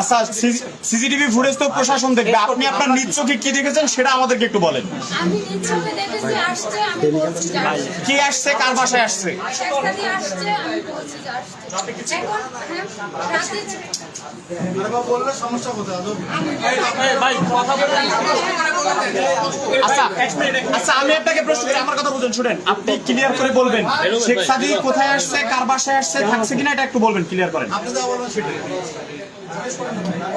আচ্ছা CCTV footage তো প্রশাসন দেখবে। আপনি আপনার নিজ চোখে কি দেখেছেন সেটা আমাদেরকে একটু বলেন। আমি নিজ চোখে দেখেছি আসছে আমি বলছি যে আসছে। কে আসছে কার বাসায় আসছে? একটা দিয়ে আচ্ছা আচ্ছা আমি আপনাকে প্রশ্ন করি আমার কথা বুঝুন শুনেন। আপনি ক্লিয়ার করে বলবেন শেখ সাদি কোথায় আসছে কার বাসায় আসছে থাকছে কিনা এটা একটু বলবেন ক্লিয়ার করেন।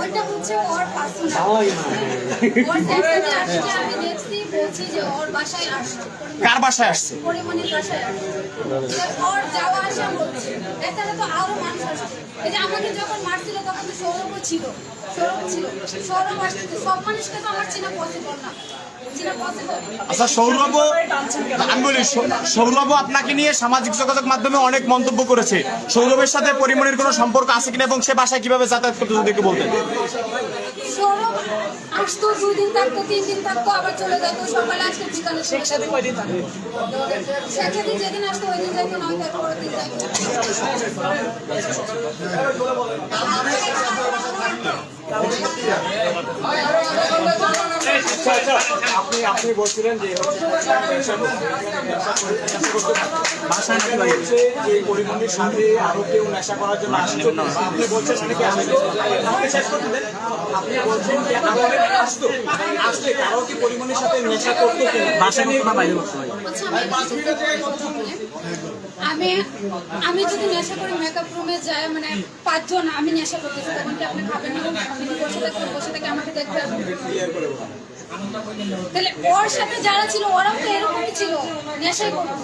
ওইটা হচ্ছে ওর পার্সোনাল ওর সেখানে কার বাসায় আসছে? ছিল। সৌরভ আসছে সব মানুষকে তো আমার চেনা পসিবল না। আচ্ছা সৌরভ আমি বলি সৌরভ আপনাকে নিয়ে সামাজিক যোগাযোগ মাধ্যমে অনেক মন্তব্য করেছে। সৌরভের সাথে পরিমণির কোনো সম্পর্ক আছে কিনা এবং সে বাসায় কীভাবে যাতায়াত করতে যদি একটু বলতেন। আসতো, দুই দিন থাকতো, তিন দিন থাকতো, আবার চলে যেত, সকালে আসতো, বিকালে একসাথে সাথে কয়দিন থাকতো একসাথে যেদিন আসতো, ওই দিন যাইতো নয় তার পরের দিন যাইতো। আপনি আপনি বলছিলেন যে যে সাথে কেউ নেশা করার জন্য আপনি বলছেন আপনি বলছেন আসতো সাথে নেশা করতো আচ্ছা, আমি আমি যদি নেশা করে মেকআপ রুমে যাই মানে পাঁচজন আমি নেশা করতেছি তখন কি আপনি খাবেন বসে থাকতে বসে থেকে আমাকে দেখবেন তাহলে ওর সাথে যারা ছিল ওরাও তো এরকমই ছিল। নেশাই করতো।